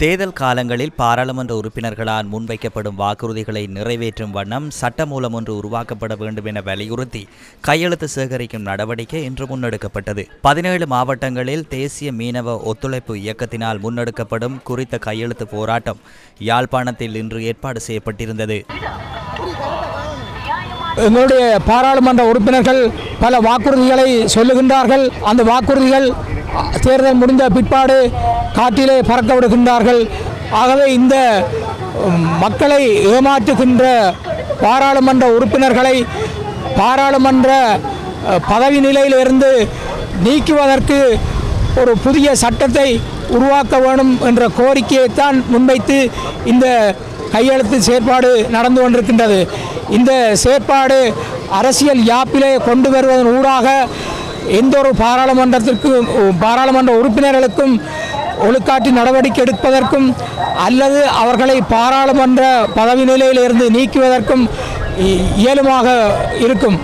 தேர்தல் காலங்களில் பாராளுமன்ற உறுப்பினர்களால் முன்வைக்கப்படும் வாக்குறுதிகளை நிறைவேற்றும் வண்ணம் சட்டமூலம் ஒன்று உருவாக்கப்பட வேண்டும் என வலியுறுத்தி கையெழுத்து சேகரிக்கும் நடவடிக்கை இன்று முன்னெடுக்கப்பட்டது. பதினேழு மாவட்டங்களில் தேசிய மீனவ ஒத்துழைப்பு இயக்கத்தினால் முன்னெடுக்கப்படும் குறித்த கையெழுத்து போராட்டம் யாழ்ப்பாணத்தில் இன்று ஏற்பாடு செய்யப்பட்டிருந்தது. எங்களுடைய பாராளுமன்ற உறுப்பினர்கள் பல வாக்குறுதிகளை சொல்லுகின்றார்கள். அந்த வாக்குறுதிகள் தேர்தல் முடிந்த பிற்பாடு காட்டிலே பறக்க விடுகின்றார்கள். ஆகவே இந்த மக்களை ஏமாற்றுகின்ற பாராளுமன்ற உறுப்பினர்களை பாராளுமன்ற பதவி நிலையிலிருந்து நீக்குவதற்கு ஒரு புதிய சட்டத்தை உருவாக்க வேணும் என்ற கோரிக்கையைத்தான் முன்வைத்து இந்த கையெழுத்து செயற்பாடு நடந்து கொண்டிருக்கின்றது. இந்த செயற்பாடு அரசியல் யாப்பிலே கொண்டு வருவதன் ஊடாக எந்த ஒரு பாராளுமன்றத்திற்கும் பாராளுமன்ற உறுப்பினர்களுக்கும் ஒழுக்காட்டு நடவடிக்கை எடுப்பதற்கும் அல்லது அவர்களை பாராளுமன்ற பதவி நிலையிலிருந்து நீக்குவதற்கும் இ- இயலுமாக இருக்கும்.